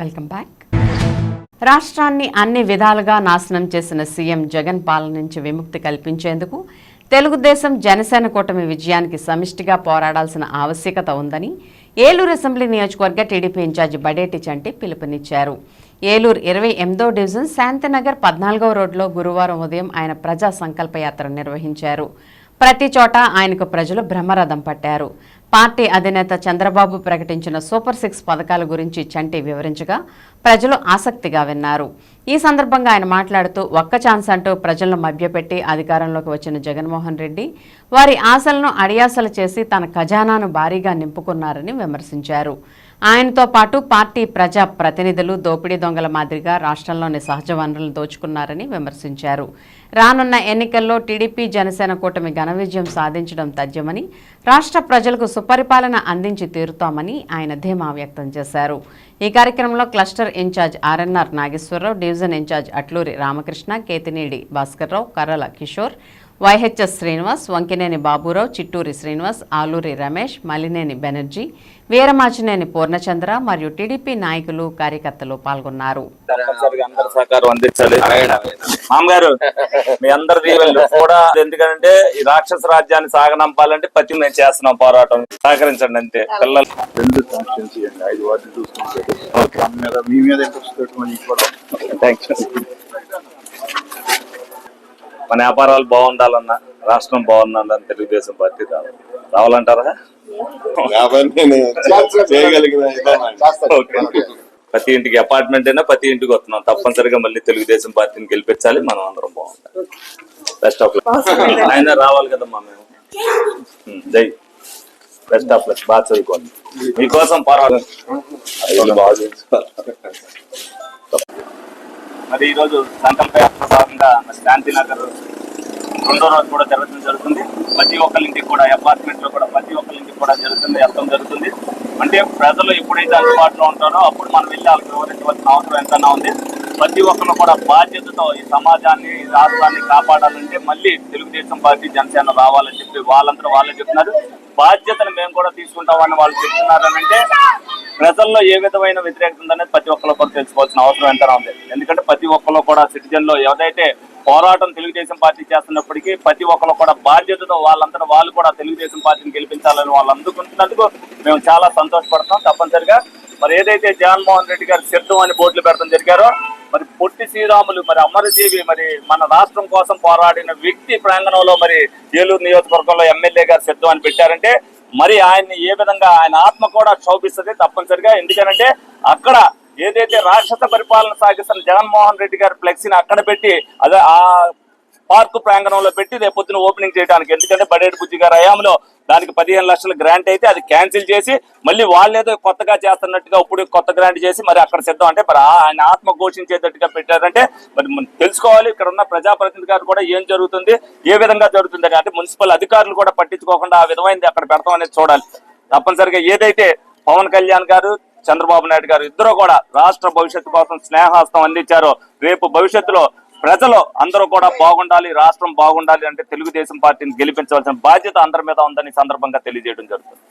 Welcome back రాష్ట్రాన్ని అన్ని విధాలుగా నాశనం చేసిన సీఎం జగన్ పాలన నుంచి విముక్తి కల్పించేందుకు తెలుగుదేశం జనసేన కూటమి విజయానికి సమిష్టిగా పోరాడాల్సిన ఆవశ్యకత ఉందని ఏలూరు అసెంబ్లీ నియోజకవర్గ టీడీపీ ఇన్ఛార్జి బడేటి చంటి పిలుపునిచ్చారు. ఏలూరు ఇరవై ఎనిమిదో డివిజన్ శాంతినగర్ పద్నాలుగవ రోడ్లో గురువారం ఉదయం ఆయన ప్రజా సంకల్ప యాత్ర నిర్వహించారు. ప్రతి చోట ఆయనకు ప్రజలు బ్రహ్మరథం పట్టారు. పార్టీ అధినేత చంద్రబాబు ప్రకటించిన సూపర్ సిక్స్ పథకాల గురించి చంటి వివరించగా ప్రజలు ఆసక్తిగా విన్నారు. ఈ సందర్భంగా ఆయన మాట్లాడుతూ ఒక్క ఛాన్స్ అంటూ ప్రజలను మభ్యపెట్టి అధికారంలోకి వచ్చిన జగన్మోహన్ రెడ్డి వారి ఆశలను అడియాసలు చేసి తన ఖజానాను భారీగా నింపుకున్నారని విమర్శించారు. ఆయనతో పాటు పార్టీ ప్రజా ప్రతినిధులు దోపిడీ దొంగల మాదిరిగా రాష్ట్రంలోని సహజ వనరులను దోచుకున్నారని విమర్శించారు. రానున్న ఎన్నికల్లో టీడీపీ జనసేన కూటమి ఘన విజయం సాధించడం తథ్యమని రాష్ట్ర ప్రజలకు సుపరిపాలన అందించి తీరుతామని ఆయన ధీమా వ్యక్తం చేశారు. ఈ కార్యక్రమంలో cluster incharge RNR Nageswararao division incharge Atluri Ramakrishna Ketineedi Bhaskarrao Karrala Kishore YHS Srinivas Vankineni Baburao Chitturi Srinivas Aluri Ramesh Malineni Banerjee Veeramachaneni Purnachandra మరియు టీడీపీ నాయకులు కార్యకర్తలు పాల్గొన్నారు. మీ అందరి దీవెనలు కూడా ఎందుకంటే ఈ రాక్షస రాజ్యాన్ని సాగనంపాలంటే పతి మేము చేస్తున్నాం పోరాటం. సహకరించండి అంతే. పిల్లలు. రెండు కాన్స్టిట్యున్సీ అండి. ఐదు వార్డులు చూసుకుంటే. మీ మీద ఇంట్రెస్ట్ థ్యాంక్స్ మన వ్యాపారాలు బాగుండాలన్నా రాష్ట్రం బాగుండాలని తెలుగుదేశం పార్టీ రావాలి. రావాలంటారా. ప్రతి ఇంటికి అపార్ట్మెంట్ అయినా ప్రతి ఇంటికి వస్తున్నాం. తప్పనిసరిగా మళ్ళీ తెలుగుదేశం పార్టీని గెలిపించాలి. మనం అందరం బాగుంటాం బెస్ట్ ఆఫ్ లక్ ఆయన రావాలి కదమ్మా మేము. జై. బెస్ట్ ఆఫ్ లక్ బాగా చదువుకోవాలి మీకోసం పర్వాలేదు బాగా. మరి ఈ రోజు సంకల్ప యాత్ర భాగంగా మరి శాంతినగర్ రెండో రోజు కూడా జరగడం జరుగుతుంది. ప్రతి ఒక్కరింటికి కూడా అపార్ట్మెంట్లో కూడా ప్రతి ఒక్కరింటికి కూడా జరుగుతుంది వెళ్ళడం జరుగుతుంది. అంటే ప్రజలు ఎప్పుడైతే అందుబాటులో ఉంటారో అప్పుడు మనం వెళ్ళి వాళ్ళకి వివరించవలసిన అవసరం ఎంతైనా ఉంది. ప్రతి ఒక్కరు కూడా బాధ్యతతో ఈ సమాజాన్ని ఈ రాష్ట్రాన్ని కాపాడాలంటే మళ్ళీ తెలుగుదేశం పార్టీ జనసేన రావాలని చెప్పి వాళ్ళందరూ వాళ్ళే చెప్తున్నారు. బాధ్యతను మేము కూడా తీసుకుంటామని వాళ్ళు చెప్తున్నారు అంటే ప్రజల్లో ఏ విధమైన వ్యతిరేకత ఉందనేది ప్రతి ఒక్కరు కూడా తెలుసుకోవాల్సిన అవసరం ఎంతనా ఉంది. ఎందుకంటే ప్రతి ఒక్కరు కూడా సిటిజన్లో ఏదైతే పోరాటం తెలుగుదేశం పార్టీ చేస్తున్నప్పటికీ ప్రతి ఒక్కరు కూడా బాధ్యతతో వాళ్ళంతా వాళ్ళు కూడా తెలుగుదేశం పార్టీని గెలిపించాలని వాళ్ళు అందుకుంటున్నందుకు మేము చాలా సంతోషపడుతున్నాం తప్పనిసరిగా మరి ఏదైతే జగన్మోహన్ రెడ్డి గారు సిద్ధం అని బోర్డులు పెట్టడం జరిగారో మరి పొట్టి శ్రీరాములు మరి అమరజీవి మరి మన రాష్ట్రం కోసం పోరాడిన వ్యక్తి ప్రాంగణంలో మరి ఏలూరు నియోజకవర్గంలో ఎమ్మెల్యే గారు సిద్ధం అని పెట్టారంటే మరి ఆయన్ని ఏ విధంగా ఆయన ఆత్మ కూడా క్షోభిస్తుంది తప్పనిసరిగా. ఎందుకనంటే అక్కడ ఏదైతే రాక్షస పరిపాలన సాగిస్తున్న జగన్మోహన్ రెడ్డి గారి ఫ్లెక్సీని అక్కడ పెట్టి అదే ఆ పార్కు ప్రాంగణంలో పెట్టి రేపు పొద్దున ఓపెనింగ్ చేయడానికి. ఎందుకంటే బడేటి బుజ్జి గారి హయాంలో దానికి పదిహేను లక్షల గ్రాంట్ అయితే అది క్యాన్సిల్ చేసి మళ్ళీ వాళ్ళేదో కొత్తగా చేస్తున్నట్టుగా ఇప్పుడు కొత్త గ్రాంట్ చేసి మరి అక్కడ సిద్ధం. అంటే మరి ఆయన ఆత్మ ఘోషించేటట్టుగా పెట్టారంటే మరి మనం తెలుసుకోవాలి. ఇక్కడ ఉన్న ప్రజాప్రతినిధి గారు కూడా ఏం జరుగుతుంది ఏ విధంగా జరుగుతుంది అంటే మున్సిపల్ అధికారులు కూడా పట్టించుకోకుండా ఆ విధమైనది అక్కడ పెడతాం అనేది చూడాలి. తప్పనిసరిగా ఏదైతే పవన్ కళ్యాణ్ గారు చంద్రబాబు నాయుడు గారు ఇద్దరు కూడా రాష్ట్ర భవిష్యత్తు కోసం స్నేహాస్తం అందించారో రేపు భవిష్యత్తులో ప్రజలు అందరూ కూడా బాగుండాలి రాష్ట్రం బాగుండాలి అంటే తెలుగుదేశం పార్టీని గెలిపించవలసిన బాధ్యత అందరి మీద ఉందని సందర్భంగా తెలియజేయడం జరుగుతుంది.